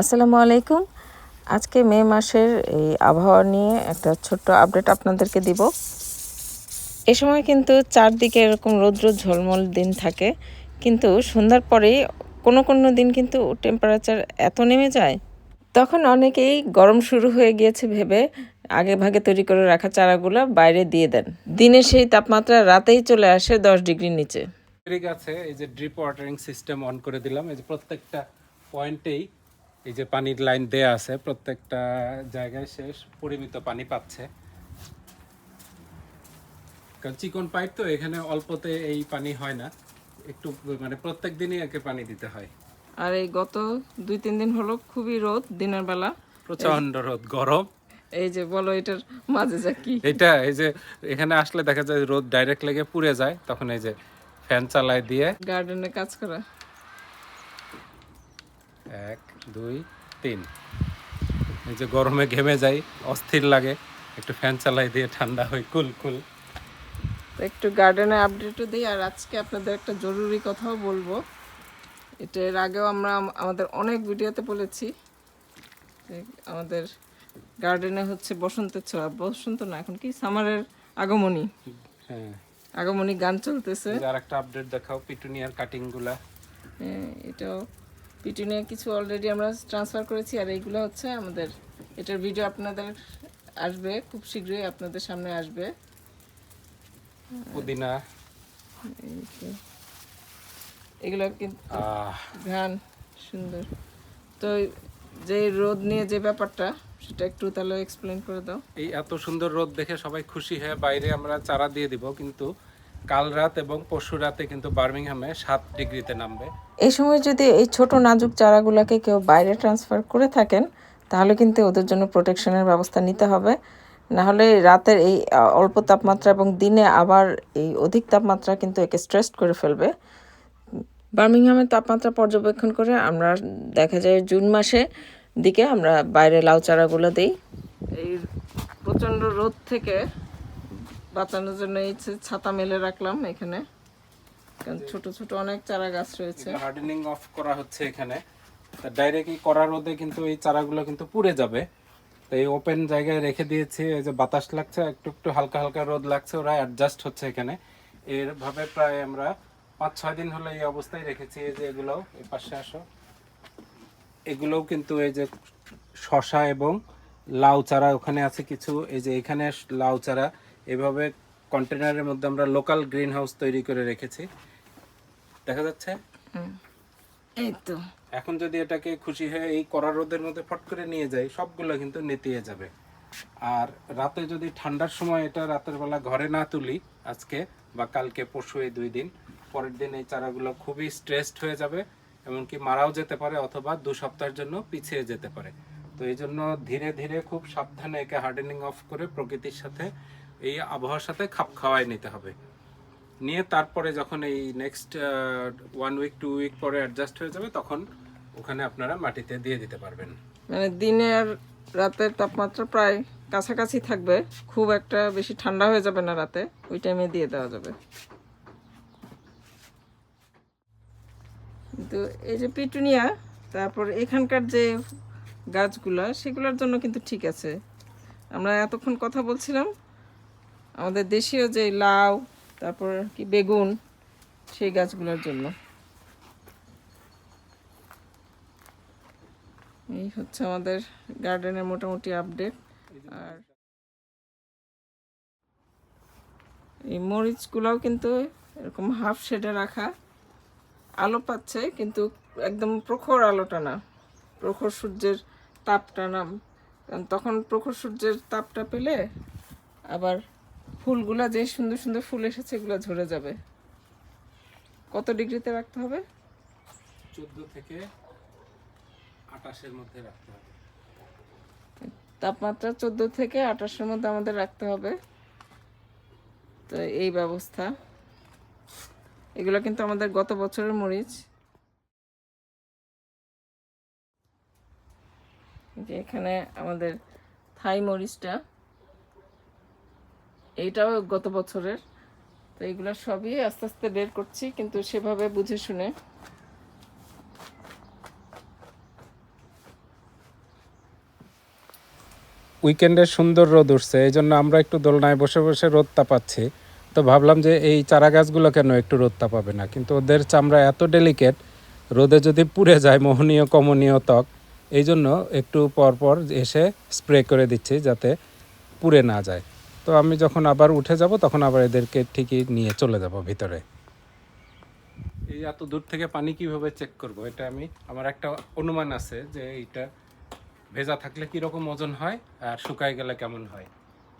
আসসালামু আলাইকুম। আজকে মে মাসের এই আবহাওয়া নিয়ে একটা ছোট্ট আপডেট আপনাদেরকে দিব। এ সময় কিন্তু চারদিকে এরকম রৌদ্র ঝলমল দিন থাকে, কিন্তু সন্ধ্যার পরেই কোনো কোনো দিন কিন্তু টেম্পারেচার এত নেমে যায়। তখন অনেকেই গরম শুরু হয়ে গিয়েছে ভেবে আগে ভাগে তৈরি করে রাখা চারাগুলো বাইরে দিয়ে দেন। দিনের সেই তাপমাত্রা রাতেই চলে আসে দশ ডিগ্রির নিচে। আছে, এই যে ড্রিপ ওয়াটারিং সিস্টেম অন করে দিলাম, এই যে প্রত্যেকটা পয়েন্টেই এই যে পানির লাইন দেয়া আছে প্রত্যেকটা জায়গায় শেষ পরিমিত পানি পাচ্ছে। কারণ চিকন পাইপ তো এখানে অল্পতে এই পানি হয় না। একটু মানে প্রত্যেক দিনই একে পানি দিতে হয়। আর এই গত দুই তিন দিন হলো খুবই রোদ দিনের বেলা। প্রচণ্ড রোদ গরম। এই যে বলো এটার মাঝে যা কি। এটা এই যে এখানে আসলে দেখা যায় রোদ ডাইরেক্ট লেগে পুড়ে যায় তখন এই যে ফ্যান চালায় দিয়ে গার্ডেনে কাজ করা। এক দুই তিন। এই যে গরমে ঘেমে যাই অস্থির লাগে একটু ফ্যান চালাই দিয়ে ঠান্ডা হয় কুল কুল। তো একটু গার্ডেনে আপডেটও দিই আর আজকে আপনাদের একটা জরুরি কথাও বলব। এটা এর আগেও আমরা আমাদের অনেক ভিডিওতে বলেছি আমাদের গার্ডেনে হচ্ছে বসন্তের ছোঁয়া বসন্ত না এখন কি? সামারের আগমনী। হ্যাঁ। আগমনী গান চলতেছে। আর একটা আপডেট দেখাও পিটুনিয়ার কাটিংগুলা। হ্যাঁ, এটাও পিটুনিয়া কিছু অলরেডি আমরা ট্রান্সফার করেছি আর এইগুলো হচ্ছে আমাদের এটার ভিডিও আপনাদের আসবে খুব শীঘ্রই আপনাদের সামনে আসবে। পুদিনা। এগুলো কিন্তু ঘ্রাণ সুন্দর। তো যে রোদ নিয়ে যে ব্যাপারটা সেটা একটু তাহলে এক্সপ্লেন করে দাও। এই এত সুন্দর রোদ দেখে সবাই খুশি হয়ে বাইরে আমরা চারা দিয়ে দিব কিন্তু কাল রাত এবং পরশু রাতে কিন্তু বার্মিংহামে সাত ডিগ্রিতে নামবে। এই সময় যদি এই ছোট নাজুক চারাগুলোকে কেউ বাইরে ট্রান্সফার করে থাকেন, তাহলে কিন্তু ওদের জন্য প্রোটেকশনের ব্যবস্থা নিতে হবে। না হলে রাতের এই অল্প তাপমাত্রা এবং দিনে আবার এই অধিক তাপমাত্রা কিন্তু একে স্ট্রেসড করে ফেলবে। বার্মিংহামের তাপমাত্রা পর্যবেক্ষণ করে আমরা দেখা যায় জুন মাসে দিকে আমরা বাইরে লাউ চারাগুলো দিই। এই প্রচণ্ড রোদ থেকে বাঁচানোর জন্য এই ছাতা মেলে রাখলাম এখানে। কারণ ছোট ছোট অনেক চারা গাছ রয়েছে। হার্ডেনিং অফ করা হচ্ছে এখানে। ডাইরেক্ট এই করা রোদে কিন্তু এই চারাগুলো কিন্তু পুড়ে যাবে। তো এই ওপেন জায়গায় রেখে দিয়েছি, এই যে বাতাস লাগছে, একটু একটু হালকা হালকা রোদ লাগছে, ওরা অ্যাডজাস্ট হচ্ছে এখানে। এর ভাবে প্রায় আমরা পাঁচ ছয় দিন হলো এই অবস্থায় রেখেছি, এই যে এগুলো এই পাশে আসো। এগুলোও কিন্তু এই যে শশা এবং লাউ চারা ওখানে আছে কিছু, এই যে এখানে লাউ চারা এভাবে কন্টেনারের মধ্যে আমরা লোকাল গ্রিন হাউস তৈরি করে রেখেছি। দেখা যাচ্ছে? এই তো। এখন যদি এটাকে খুশি হয়ে এই কড়া রোদের মধ্যে ফট করে নিয়ে যাই সবগুলো কিন্তু নেতিয়ে যাবে। আর রাতে যদি ঠান্ডার সময় এটা রাতের বেলা ঘরে না তুলি আজকে বা কালকে পরশু এই দুই দিন পরের দিন এই চারাগুলো খুবই স্ট্রেসড হয়ে যাবে এমনকি মারাও যেতে পারে অথবা দু সপ্তাহের জন্য পিছিয়ে যেতে পারে। তো এই জন্য ধীরে ধীরে খুব সাবধানে একে হার্ডেনিং অফ করে প্রকৃতির সাথে এই আবহাওয়ার সাথে খাপ খাওয়াই নিতে হবে। নিয়ে তারপরে যখন এই next one week two week পরে অ্যাডজাস্ট হয়ে যাবে, তখন ওখানে আপনারা মাটিতে দিয়ে দিতে পারবেন। মানে দিনের রাতের তাপমাত্রা প্রায় কাছাকাছি থাকবে। খুব একটা বেশি ঠান্ডা হয়ে যাবে না রাতে, ওই টাইমে দিয়ে দেওয়া যাবে। কিন্তু এই যে পিটুনিয়া, তারপর এখানকার যে গাছগুলা, সেগুলোর জন্য কিন্তু ঠিক আছে। আমরা এতক্ষণ কথা বলছিলাম আমাদের দেশীয় যে লাউ, তারপর কি বেগুন, সেই গাছগুলোর জন্য। এই হচ্ছে আমাদের গার্ডেনের মোটামুটি আপডেট আর এই মরিচগুলোও কিন্তু এরকম হাফ শেডে রাখা। আলো পাচ্ছে, কিন্তু একদম প্রখর আলোটা না। প্রখর সূর্যের তাপটা না কারণ তখন প্রখর সূর্যের তাপটা পেলে আবার ফুলগুলা যে সুন্দর সুন্দর ফুল এসেছে এগুলো ঝরে যাবে। কত ডিগ্রিতে রাখতে হবে? চোদ্দ থেকে আটাশের মধ্যে রাখতে হবে। তাপমাত্রা চোদ্দ থেকে আঠাশের মধ্যে আমাদের রাখতে হবে। তো এই ব্যবস্থা। এগুলো কিন্তু আমাদের গত বছরের মরিচ। যে এখানে আমাদের থাই মরিচটা। এইটাও গত বছরের। তো এগুলো সবই আস্তে আস্তে বের করছি, কিন্তু সেভাবে বুঝে শুনে। উইকেন্ডে সুন্দর রোদ উঠছে এই জন্য আমরা একটু দোলনায় বসে বসে রোদ তাপাচ্ছি। তো ভাবলাম যে এই চারা গাছগুলো কেন একটু রোদ তাপাবে না? কিন্তু ওদের চামড়া এত ডেলিকেট রোদে যদি পুড়ে যায়, মোহনীয়, কমনীয় ত্বক এই জন্য একটু পর পর এসে স্প্রে করে দিচ্ছি যাতে পুড়ে না যায়। তো আমি যখন আবার উঠে যাব, তখন আবার এদেরকে ঠিকই নিয়ে চলে যাব ভিতরে। এই এত দূর থেকে পানি কীভাবে চেক করব? এটা আমি, আমার একটা অনুমান আছে যে এইটা ভেজা থাকলে কি রকম ওজন হয় আর শুকায় গেলে কেমন হয়?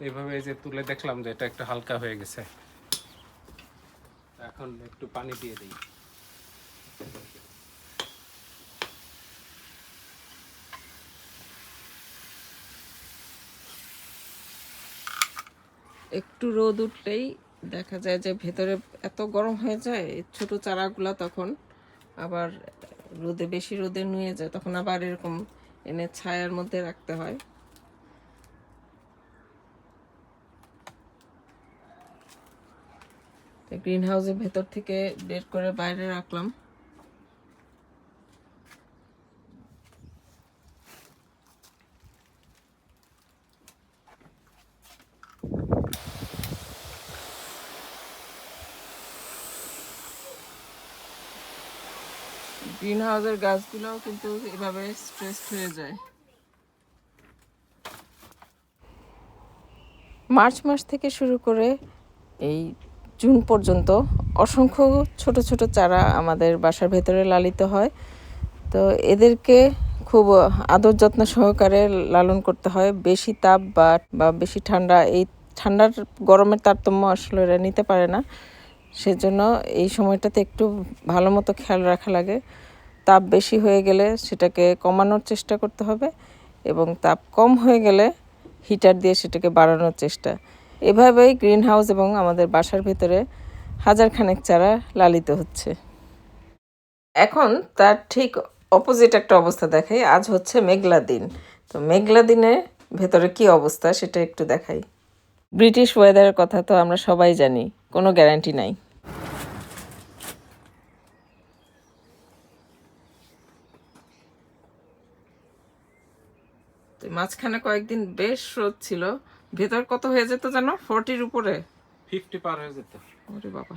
এইভাবে এই যে তুলে দেখলাম যে এটা একটু হালকা হয়ে গেছে। এখন একটু পানি দিয়ে দিই। একটু রোদ উঠলেই দেখা যায় যে ভেতরে এত গরম হয়ে যায়, ছোট চারাগুলা তখন আবার রোদে বেশি রোদে নুয়ে যায়, তখন আবার এরকম এনে ছায়ার মধ্যে রাখতে হয়। গ্রিন হাউসের ভেতর থেকে বের করে বাইরে রাখলাম। গ্রিন হাউসের গাছগুলোও কিন্তু এভাবে স্ট্রেস হয়ে যায়। মার্চ মাস থেকে শুরু করে এই জুন পর্যন্ত অসংখ্য ছোট ছোট চারা আমাদের বাসার ভেতরে লালিত হয়। তো এদেরকে খুব আদর যত্ন সহকারে লালন করতে হয়। বেশি তাপ বা বা বেশি ঠান্ডা, এই ঠান্ডার গরমের তারতম্য আসলে এরা নিতে পারে না। সেজন্য এই সময়টাতে একটু ভালো মতো খেয়াল রাখা লাগে। তাপ বেশি হয়ে গেলে সেটাকে কমানোর চেষ্টা করতে হবে এবং তাপ কম হয়ে গেলে হিটার দিয়ে সেটাকে বাড়ানোর চেষ্টা। এভাবেই গ্রিন হাউস এবং আমাদের বাসার ভিতরে হাজার খানেক চারা লালিত হচ্ছে। এখন তার ঠিক অপোজিট একটা অবস্থা দেখাই, আজ হচ্ছে মেঘলা দিন। তো মেঘলা দিনে ভেতরে কি অবস্থা সেটা একটু দেখাই। ব্রিটিশ ওয়েদারের কথা তো আমরা সবাই জানি, কোনো গ্যারান্টি নাই। তো মাঝখানে কয়েকদিন বেশ রোদ ছিল। ভেতর কত হয়ে যেত জানো? ফোরটির উপরে। ফিফটি পার হয়ে যেত। ওরে বাবা।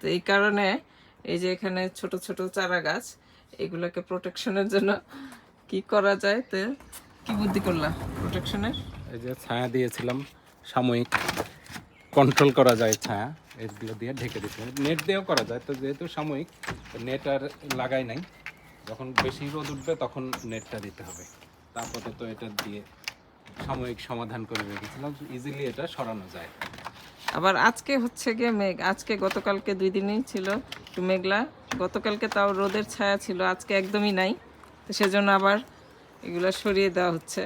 তো এই কারণে এই যে এখানে ছোট ছোট চারা গাছ এগুলোকে প্রোটেকশনের জন্য কি করা যায়? তো কি বুদ্ধি করলাম প্রোটেকশনের? এই যে ছায়া দিয়েছিলাম সাময়িক কন্ট্রোল করা যায় ছায়া এগুলো দিয়ে ঢেকে দিতে নেট দিয়েও করা যায় তো যেহেতু সাময়িক নেট আর লাগাই নাই যখন বেশি রোদ উঠবে তখন নেটটা দিতে হবে। তারপরে তো এটা দিয়ে সাময়িক সমাধান করে রেখেছিলাম ইজিলি এটা সরানো যায়। আবার আজকে হচ্ছে গিয়ে মেঘ, আজকে গতকালকে দুই দিনই ছিল একটু মেঘলা। গতকালকে তাও রোদের ছায়া ছিল, আজকে একদমই নাই। তো সেজন্য আবার এগুলো সরিয়ে দেওয়া হচ্ছে।